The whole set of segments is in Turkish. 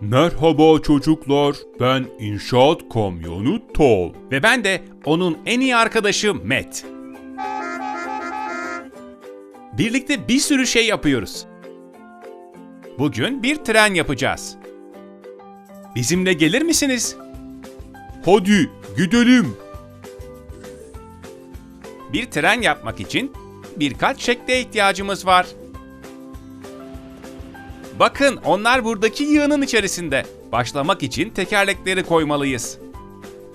Merhaba çocuklar, ben inşaat kamyonu Tol. Ve ben de onun en iyi arkadaşı Matt. Birlikte bir sürü şey yapıyoruz. Bugün bir tren yapacağız. Bizimle gelir misiniz? Hadi gidelim. Bir tren yapmak için birkaç şekle ihtiyacımız var. Bakın onlar buradaki yığının içerisinde. Başlamak için tekerlekleri koymalıyız.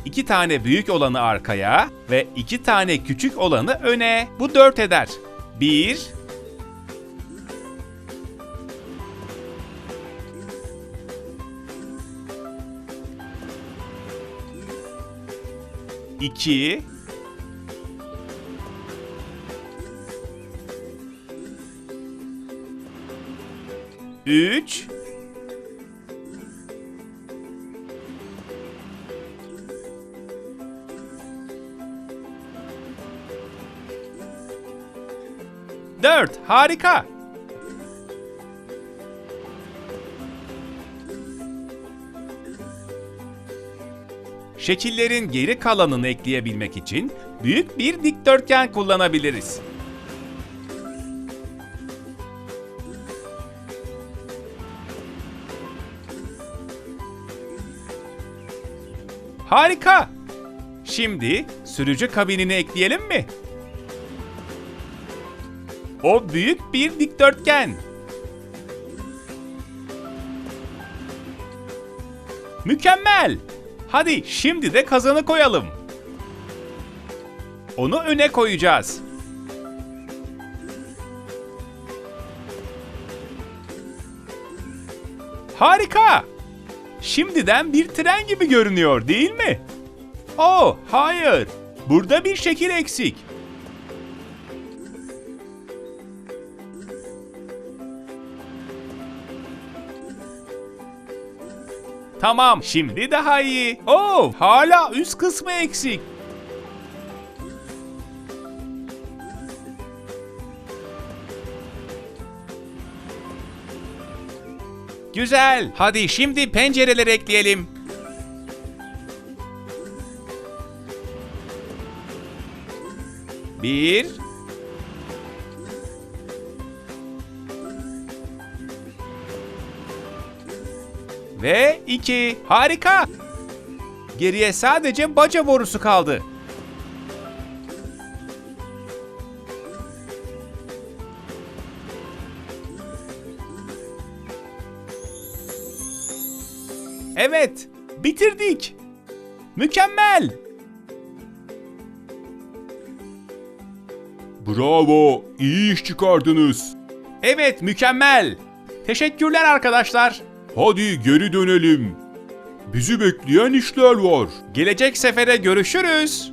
İki tane büyük olanı arkaya ve iki tane küçük olanı öne. Bu dört eder. Bir... İki... Üç... Dört. Harika. Şekillerin geri kalanını ekleyebilmek için büyük bir dikdörtgen kullanabiliriz. Harika. Şimdi sürücü kabinini ekleyelim mi? O büyük bir dikdörtgen. Mükemmel. Hadi şimdi de kazanı koyalım. Onu öne koyacağız. Harika. Şimdiden bir tren gibi görünüyor değil mi? Oh, hayır. Burada bir şekil eksik. Tamam, şimdi daha iyi. Oh, hala üst kısmı eksik. Güzel. Hadi şimdi pencereleri ekleyelim. Bir. Ve iki. Harika. Geriye sadece baca borusu kaldı. Evet, bitirdik. Mükemmel. Bravo, iyi iş çıkardınız. Evet, mükemmel. Teşekkürler arkadaşlar. Hadi geri dönelim. Bizi bekleyen işler var. Gelecek sefere görüşürüz.